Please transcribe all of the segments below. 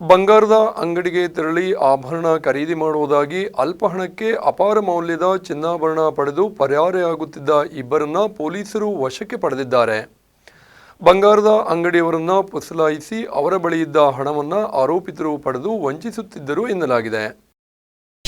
ಬಂಗಾರದ ಅಂಗಡಿಗೆ ತೆರಳಿ ಆಭರಣ ಖರೀದಿ ಮಾಡುವುದಾಗಿ ಅಲ್ಪ ಹಣಕ್ಕೆ ಅಪಾರ ಮೌಲ್ಯದ ಚಿನ್ನಾಭರಣ ಪಡೆದು ಪರಾರಿಯಾಗುತ್ತಿದ್ದ ಇಬ್ಬರನ್ನ ಪೊಲೀಸರು ವಶಕ್ಕೆ ಪಡೆದಿದ್ದಾರೆ. ಬಂಗಾರದ ಅಂಗಡಿಯವರನ್ನ ಪುಸಲಾಯಿಸಿ ಅವರ ಬಳಿಯಿದ್ದ ಹಣವನ್ನು ಆರೋಪಿತರು ಪಡೆದು ವಂಚಿಸುತ್ತಿದ್ದರು ಎನ್ನಲಾಗಿದೆ.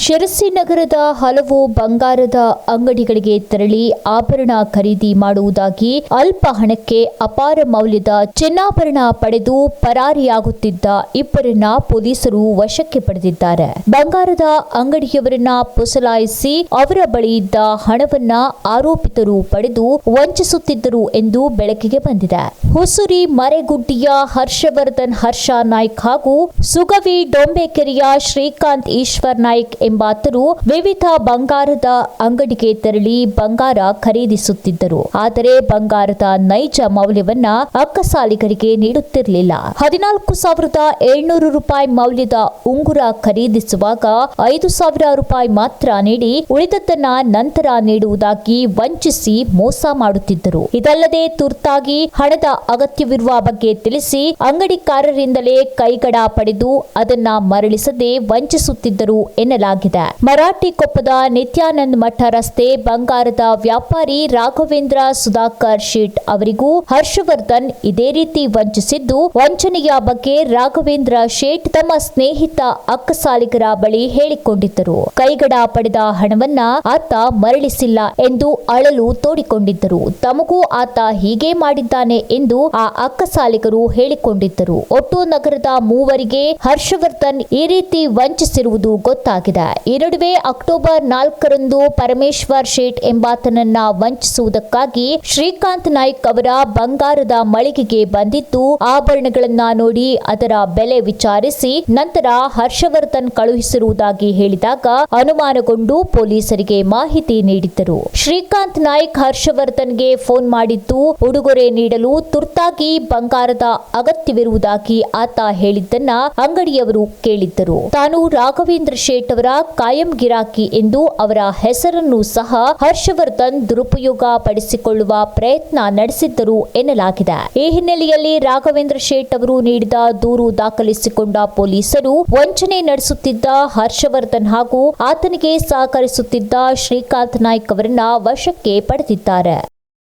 ಶಿರಸಿ ನಗರದ ಹಲವು ಬಂಗಾರದ ಅಂಗಡಿಗಳಿಗೆ ತೆರಳಿ ಆಭರಣ ಖರೀದಿ ಮಾಡುವುದಾಗಿ ಅಲ್ಪ ಹಣಕ್ಕೆ ಅಪಾರ ಮೌಲ್ಯದ ಚಿನ್ನಾಭರಣ ಪಡೆದು ಪರಾರಿಯಾಗುತ್ತಿದ್ದ ಇಬ್ಬರನ್ನ ಪೊಲೀಸರು ವಶಕ್ಕೆ ಪಡೆದಿದ್ದಾರೆ. ಬಂಗಾರದ ಅಂಗಡಿಯವರನ್ನ ಪುಸಲಾಯಿಸಿ ಅವರ ಬಳಿಯಿದ್ದ ಹಣವನ್ನ ಆರೋಪಿತರು ಪಡೆದು ವಂಚಿಸುತ್ತಿದ್ದರು ಎಂದು ಬೆಳಕಿಗೆ ಬಂದಿದೆ. ಹುಸುರಿ ಮರೆಗುಡ್ಡಿಯ ಹರ್ಷವರ್ಧನ್ ಹರ್ಷ ನಾಯ್ಕ್ ಹಾಗೂ ಸುಗವಿ ಡೊಂಬೇಕೆರೆಯ ಶ್ರೀಕಾಂತ್ ಈಶ್ವರ್ ನಾಯ್ಕ್ ಎಂಬಾತರು ವಿವಿಧ ಬಂಗಾರದ ಅಂಗಡಿಗೆ ತೆರಳಿ ಬಂಗಾರ ಖರೀದಿಸುತ್ತಿದ್ದರು. ಆದರೆ ಬಂಗಾರದ ನೈಜ ಮೌಲ್ಯವನ್ನ ಅಕ್ಕಸಾಲಿಗರಿಗೆ ನೀಡುತ್ತಿರಲಿಲ್ಲ. ಹದಿನಾಲ್ಕು ಸಾವಿರದ ಏಳ್ನೂರು ರೂಪಾಯಿ ಮೌಲ್ಯದ ಉಂಗುರ ಖರೀದಿಸುವಾಗ ಐದು ಸಾವಿರ ರೂಪಾಯಿ ಮಾತ್ರ ನೀಡಿ ಉಳಿದದ್ದನ್ನ ನಂತರ ನೀಡುವುದಾಗಿ ವಂಚಿಸಿ ಮೋಸ ಮಾಡುತ್ತಿದ್ದರು. ಇದಲ್ಲದೆ ತುರ್ತಾಗಿ ಹಣದ ಅಗತ್ಯವಿರುವ ಬಗ್ಗೆ ತಿಳಿಸಿ ಅಂಗಡಿಕಾರರಿಂದಲೇ ಕೈಗಡ ಪಡೆದು ಅದನ್ನ ಮರಳಿಸದೆ ವಂಚಿಸುತ್ತಿದ್ದರು ಎನ್ನಲಾಗಿದೆ. ಮರಾಠಿ ಕೊಪ್ಪದ ನಿತ್ಯಾನಂದ್ ಮಠ ರಸ್ತೆ, ಬಂಗಾರದ ವ್ಯಾಪಾರಿ ರಾಘವೇಂದ್ರ ಸುಧಾಕರ್ ಶೀಟ್ ಅವರಿಗೂ ಹರ್ಷವರ್ಧನ್ ಇದೇ ರೀತಿ ವಂಚಿಸಿದ್ದು, ವಂಚನೆಯ ಬಗ್ಗೆ ರಾಘವೇಂದ್ರ ಶೇಟ್ ತಮ್ಮ ಸ್ನೇಹಿತ ಅಕ್ಕಸಾಲಿಗರ ಬಳಿ ಹೇಳಿಕೊಂಡಿದ್ದರು. ಕೈಗಡ ಪಡೆದ ಹಣವನ್ನ ಆತ ಮರಳಿಸಿಲ್ಲ ಎಂದು ಅಳಲು ತೋಡಿಕೊಂಡಿದ್ದರು. ತಮಗೂ ಆತ ಹೀಗೆ ಮಾಡಿದ್ದಾನೆ ಎಂದು ಆ ಅಕ್ಕಸಾಲಿಗರು ಹೇಳಿಕೊಂಡಿದ್ದರು. ಒಟ್ಟು ನಗರದ ಮೂವರಿಗೆ ಹರ್ಷವರ್ಧನ್ ಈ ರೀತಿ ವಂಚಿಸಿರುವುದು ಗೊತ್ತಾಗಿದೆ. ಈ ನಡುವೆ ಅಕ್ಟೋಬರ್ ನಾಲ್ಕರಂದು ಪರಮೇಶ್ವರ್ ಶೇಟ್ ಎಂಬಾತನನ್ನ ವಂಚಿಸುವುದಕ್ಕಾಗಿ ಶ್ರೀಕಾಂತ್ ನಾಯ್ಕ್ ಅವರ ಬಂಗಾರದ ಮಳಿಗೆಗೆ ಬಂದಿದ್ದು, ಆಭರಣಗಳನ್ನ ನೋಡಿ ಅದರ ಬೆಲೆ ವಿಚಾರಿಸಿ ನಂತರ ಹರ್ಷವರ್ಧನ್ ಕಳುಹಿಸಿರುವುದಾಗಿ ಹೇಳಿದಾಗ ಅನುಮಾನಗೊಂಡು ಪೊಲೀಸರಿಗೆ ಮಾಹಿತಿ ನೀಡಿದ್ದರು. ಶ್ರೀಕಾಂತ್ ನಾಯ್ಕ್ ಹರ್ಷವರ್ಧನ್ಗೆ ಫೋನ್ ಮಾಡಿದ್ದು, ಉಡುಗೊರೆ ನೀಡಲು ತುರ್ತಾಗಿ ಬಂಗಾರದ ಅಗತ್ಯವಿರುವುದಾಗಿ ಆತ ಹೇಳಿದ್ದನ್ನ ಅಂಗಡಿಯವರು ಕೇಳಿದ್ದರು. ತಾನು ರಾಘವೇಂದ್ರ ಶೇಟ್ ಅವರ ಕಾಯಂ ಗಿರಾಕಿ ಎಂದು ಅವರ ಹೆಸರನ್ನು ಸಹ ಹರ್ಷವರ್ಧನ್ ದುರುಪಯೋಗ ಪಡಿಸಿಕೊಳ್ಳುವ ಪ್ರಯತ್ನ ನಡೆಸಿದ್ದರು ಎನ್ನಲಾಗಿದೆ. ಈ ಹಿನ್ನೆಲೆಯಲ್ಲಿ ರಾಘವೇಂದ್ರ ಶೇಟ್ ಅವರು ನೀಡಿದ ದೂರು ದಾಖಲಿಸಿಕೊಂಡ ಪೊಲೀಸರು ವಂಚನೆ ನಡೆಸುತ್ತಿದ್ದ ಹರ್ಷವರ್ಧನ್ ಹಾಗೂ ಆತನಿಗೆ ಸಹಕರಿಸುತ್ತಿದ್ದ ಶ್ರೀಕಾಂತ್ ನಾಯ್ಕ್ ಅವರನ್ನ ವಶಕ್ಕೆ ಪಡೆದಿದ್ದಾರೆ.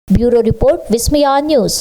Bureau report, Vismaya news.